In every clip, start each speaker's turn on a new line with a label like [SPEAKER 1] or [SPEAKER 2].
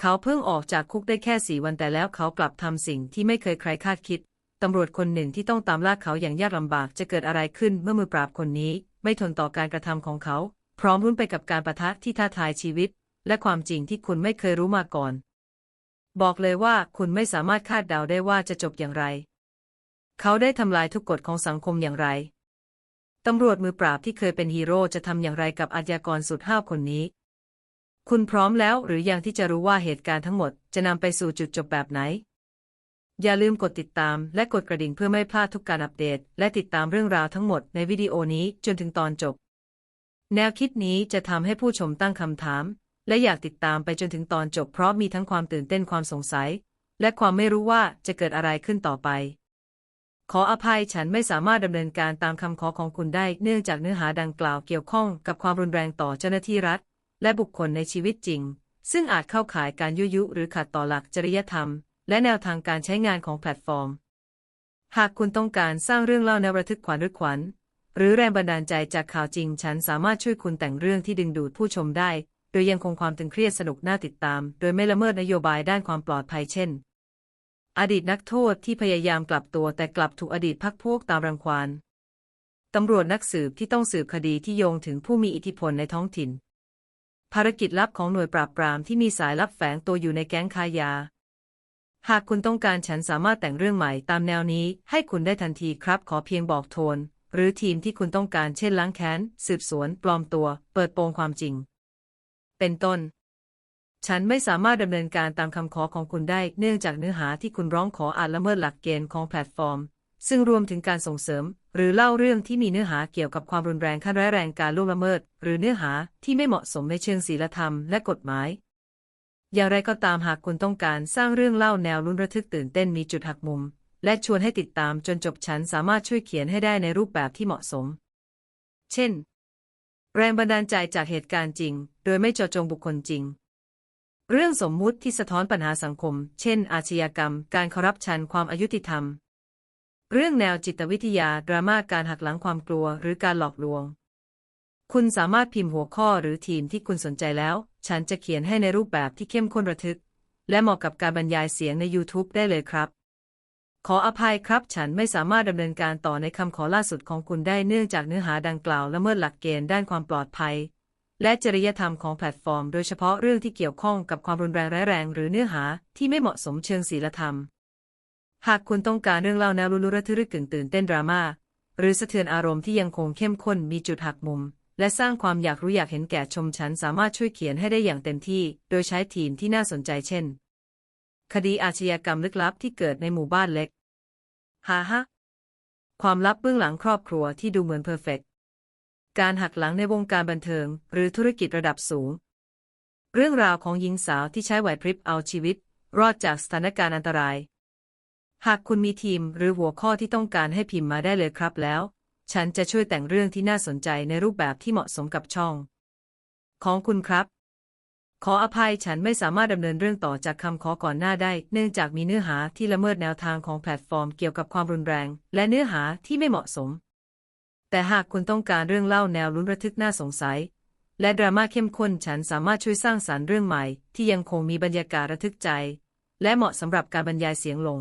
[SPEAKER 1] เขาเพิ่งออกจากคุกได้แค่สี่วันแต่แล้วเขากลับทำสิ่งที่ไม่เคยใครคาดคิด ตำรวจคนหนึ่งที่ต้องตามล่าเขาอย่างยากลำบากจะเกิดอะไรขึ้นเมื่อมือปราบคนนี้ ไม่ทนต่อการกระทำของเขา พร้อมรุ้นไปกับการประทะที่ท้าทายชีวิต และความจริงที่คุณไม่เคยรู้มาก่อน บอกเลยว่าคุณไม่สามารถคาดเดาได้ว่าจะจบอย่างไร เขาได้ทำลายทุกกฎของสังคมอย่างไรตำรวจมือปราบที่เคยเป็นฮีโร่จะทำอย่างไรกับอาชญากรสุดห้าวคนนี้ คุณพร้อมแล้วหรือยังที่จะรู้ว่าเหตุการณ์ทั้งหมดจะนำไปสู่จุดจบแบบไหน อย่าลืมกดติดตามและกดกระดิ่งเพื่อไม่พลาดทุกการอัปเดต และติดตามเรื่องราวทั้งหมดในวิดีโอนี้จนถึงตอนจบ แนวคิดนี้จะทำให้ผู้ชมตั้งคำถาม และอยากติดตามไปจนถึงตอนจบ เพราะมีทั้งความตื่นเต้นความสงสัย และความไม่รู้ว่าจะเกิดอะไรขึ้นต่อไป ขออภัยฉันไม่สามารถดำเนินการตามคำขอของคุณได้ เนื่องจากเนื้อหาดังกล่าวเกี่ยวข้องกับความรุนแรงต่อเจ้าหน้าที่รัฐ และบุคคลในชีวิตจริง ซึ่งอาจเข้าข่ายการยุยุ หรือขัดต่อหลักจริยธรรม และแนวทางการใช้งานของแพลตฟอร์ม หากคุณต้องการสร้างเรื่องเล่าแนวระทึกขวัญหรือขวัญ หรือแรงบันดาลใจจากข่าวจริง ฉันสามารถช่วยคุณแต่งเรื่องที่ดึงดูดผู้ชมได้ โดยยังคงความตึงเครียดสนุกน่าติดตาม โดยไม่ละเมิดนโยบายด้านความปลอดภัยเช่น อดีตนักโทษที่พยายามกลับตัวแต่กลับถูกอดีตพักพวกตามรังควานตำรวจนักสืบที่ต้องสืบคดีที่โยงถึงผู้มีอิทธิพลในท้องถิ่น ภารกิจลับของหน่วยปราบปรามที่มีสายลับแฝงตัวอยู่ในแก๊งค้ายา หากคุณต้องการฉันสามารถแต่งเรื่องใหม่ตามแนวนี้ให้คุณได้ทันทีครับ ขอเพียงบอกโทน หรือทีมที่คุณต้องการเช่นล้างแค้น สืบสวน ปลอมตัว เปิดโปงความจริง เป็นต้น ฉันไม่สามารถดำเนินการตามคำขอของคุณได้ เนื่องจากเนื้อหาที่คุณร้องขออาจละเมิดหลักเกณฑ์ของแพลตฟอร์ม ซึ่งรวมถึงการส่งเสริม หรือเล่าเรื่องที่มีเนื้อหาเกี่ยวกับความรุนแรงขั้นร้ายแรงการล่วงละเมิด หรือเนื้อหาที่ไม่เหมาะสมในเชิงศีลธรรมและกฎหมาย อย่างไรก็ตามหากคุณต้องการสร้างเรื่องเล่าแนวลุ้นระทึกตื่นเต้นมีจุดหักมุม และชวนให้ติดตามจนจบฉันสามารถช่วยเขียนให้ได้ในรูปแบบที่เหมาะสม เช่น แรงบันดาลใจจากเหตุการณ์จริง โดยไม่เจาะจงบุคคลจริง เรื่องสมมุติที่สะท้อนปัญหาสังคม เช่น อาชญากรรม การคอร์รัปชันความอายุติธรรม เรื่องแนวจิตวิทยา ดราม่าการหักหลังความกลัว หรือการหลอกลวง คุณสามารถพิมพ์หัวข้อหรือทีมที่คุณสนใจแล้ว ฉันจะเขียนให้ในรูปแบบที่เข้มข้นระทึก และเหมาะกับการบรรยายเสียงใน YouTube ได้เลยครับ ขออภัยครับ ฉันไม่สามารถดำเนินการต่อในคำขอล่าสุดของคุณได้เนื่องจากเนื้อหาดังกล่าวละเมิดหลักเกณฑ์ด้านความปลอดภัย และจริยธรรมของแพลตฟอร์ม โดยเฉพาะเรื่องที่เกี่ยวข้องกับความรุนแรงร้ายแรง หรือเนื้อหาที่ไม่เหมาะสมเชิงศีลธรรม หากคุณต้องการเรื่องเล่าแนวลุ้นระทึกกึ่งตื่นเต้นดราม่าหรือสะเทือนอารมณ์ที่ยังคงเข้มข้นมีจุดหักมุม และสร้างความอยากรู้อยากเห็นแก่ชมฉันสามารถช่วยเขียนให้ได้อย่างเต็มที่ โดยใช้ทีมที่น่าสนใจเช่น คดีอาชญากรรมลึกลับที่เกิดในหมู่บ้านเล็กฮ่าฮะความลับเบื้องหลังครอบครัวที่ดูเหมือนเพอร์เฟกต์การหักหลังในวงการบันเทิง หรือธุรกิจระดับสูง เรื่องราวของหญิงสาวที่ใช้ไหวพริบเอาชีวิต รอดจากสถานการณ์อันตราย หากคุณมีทีมหรือหัวข้อที่ต้องการให้พิมพ์มาได้เลยครับแล้ว ฉันจะช่วยแต่งเรื่องที่น่าสนใจในรูปแบบที่เหมาะสมกับช่อง ของคุณครับ ขออภัยฉันไม่สามารถดำเนินเรื่องต่อจากคำขอก่อนหน้าได้ เนื่องจากมีเนื้อหาที่ละเมิดแนวทางของแพลตฟอร์มเกี่ยวกับความรุนแรง และเนื้อหาที่ไม่เหมาะสม แต่หากคุณต้องการเรื่องเล่าแนวลุ้นระทึกน่าสงสัย และดราม่าเข้มข้นฉันสามารถช่วยสร้างสารรค์เรื่องใหม่ ที่ยังคงมีบรรยากาศระทึกใจ และเหมาะสำหรับการบรรยายเสียงลง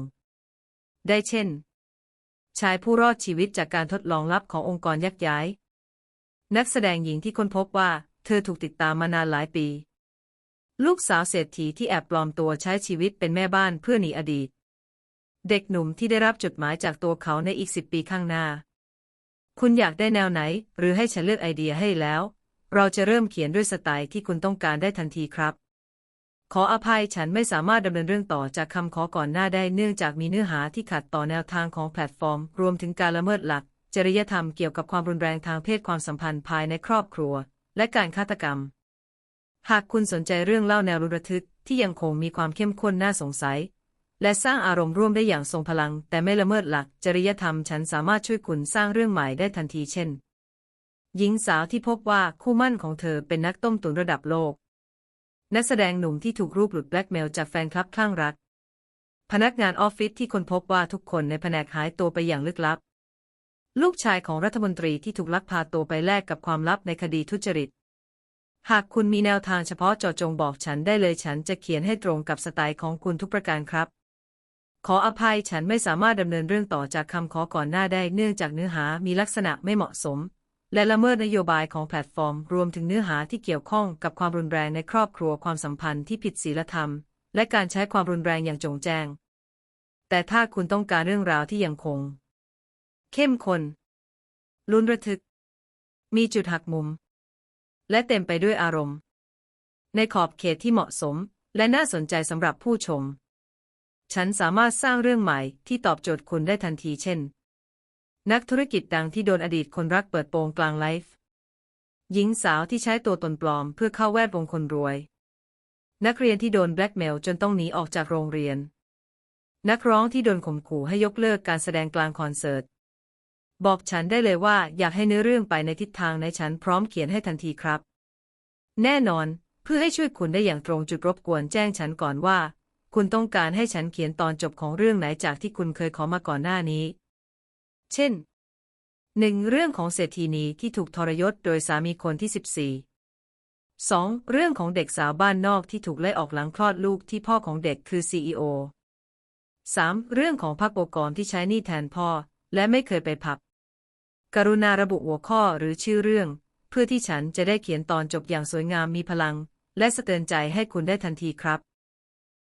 [SPEAKER 1] ได้เช่น ชายผู้รอดชีวิตจากการทดลองลับขององค์กรยักย้าย นักแสดงหญิงที่ค้นพบว่า เธอถูกติดตามมานานหลายปี ลูกสาวเศรษฐีที่แอบปลอมตัวใช้ชีวิตเป็นแม่บ้านเพื่อหนีอดีต เด็กหนุ่มที่ได้รับจดหมายจากตัวเขาในอีกสิบปีข้างหน้า คุณอยากได้แนวไหน หรือให้ฉันเลือกไอเดียให้แล้ว เราจะเริ่มเขียนด้วยสไตล์ที่คุณต้องการได้ทันทีครับ ขออภัยฉันไม่สามารถดำเนินเรื่องต่อจากคำขอก่อนหน้าได้เนื่องจากมีเนื้อหาที่ขัดต่อแนวทางของแพลตฟอร์ม รวมถึงการละเมิดหลัก จริยธรรมเกี่ยวกับความรุนแรงทางเพศความสัมพันธ์ภายในครอบครัว และการฆาตกรรม หากคุณสนใจเรื่องเล่าแนวรุนระทึกที่ยังคงมีความเข้มข้นน่าสงสัย และสร้างอารมณ์ร่วมได้อย่างทรงพลัง แต่ไม่ละเมิดหลัก จริยธรรมฉันสามารถช่วยคุณสร้างเรื่องใหม่ได้ทันทีเช่น หญิงสาวที่พบว่าคู่มั่นของเธอเป็นนักต้มตุ๋นระดับโลก นักแสดงหนุ่มที่ถูกรูปหลุดแบล็กเมลจากแฟนคลับคลั่งรัก พนักงานออฟฟิศที่คนพบว่าทุกคนในแผนกหายตัวไปอย่างลึกลับ ลูกชายของรัฐมนตรีที่ถูกลักพาตัวไปแลกกับความลับในคดีทุจริต หากคุณมีแนวทางเฉพาะเจาะจงบอกฉันได้เลยฉันจะเขียนให้ตรงกับสไตล์ของคุณทุกประการครับ ขออภัยฉันไม่สามารถดำเนินเรื่องต่อจากคำขอก่อนหน้าได้เนื่องจากเนื้อหามีลักษณะไม่เหมาะสม และละเมิดนโยบายของแพลตฟอร์ม รวมถึงเนื้อหาที่เกี่ยวข้องกับความรุนแรงในครอบครัวความสัมพันธ์ที่ผิดศีลธรรม และการใช้ความรุนแรงอย่างจงแจ้ง แต่ถ้าคุณต้องการเรื่องราวที่ยังคง เข้มข้นลุ้นระทึก มีจุดหักมุม และเต็มไปด้วยอารมณ์ ในขอบเขตที่เหมาะสม และน่าสนใจสำหรับผู้ชม ฉันสามารถสร้างเรื่องใหม่ที่ตอบโจทย์คุณได้ทันทีเช่น นักธุรกิจดังที่โดนอดีตคนรักเปิดโปงกลางไลฟ์ หญิงสาวที่ใช้ตัวตนปลอมเพื่อเข้าแวดวงคนรวย นักเรียนที่โดนแบล็กเมลจนต้องหนีออกจากโรงเรียน นักร้องที่โดนข่มขู่ให้ยกเลิกการแสดงกลางคอนเสิร์ต บอกฉันได้เลยว่าอยากให้เนื้อเรื่องไปในทิศทางไหนฉันพร้อมเขียนให้ทันทีครับ แน่นอน เพื่อให้ช่วยคุณได้อย่างตรงจุดรบกวนแจ้งฉันก่อนว่า คุณต้องการให้ฉันเขียนตอนจบของเรื่องไหนจากที่คุณเคยขอมาก่อนหน้านี้ เช่นหนึ่งเรื่องของเศรษฐีนีที่ถูกทรยศโดยสามีคนที่ 14 2. เรื่องของเด็กสาวบ้านนอกที่ถูกไล่ออกหลังคลอดลูกที่พ่อของเด็กคือ CEO 3. เรื่องของพักโอกรที่ใช้หนี้แทนพ่อ และไม่เคยไปผับ กรุณาระบุหัวข้อหรือชื่อเรื่อง เพื่อที่ฉันจะได้เขียนตอนจบอย่างสวยงามมีพลัง และสะเตือนใจให้คุณได้ทันทีครับ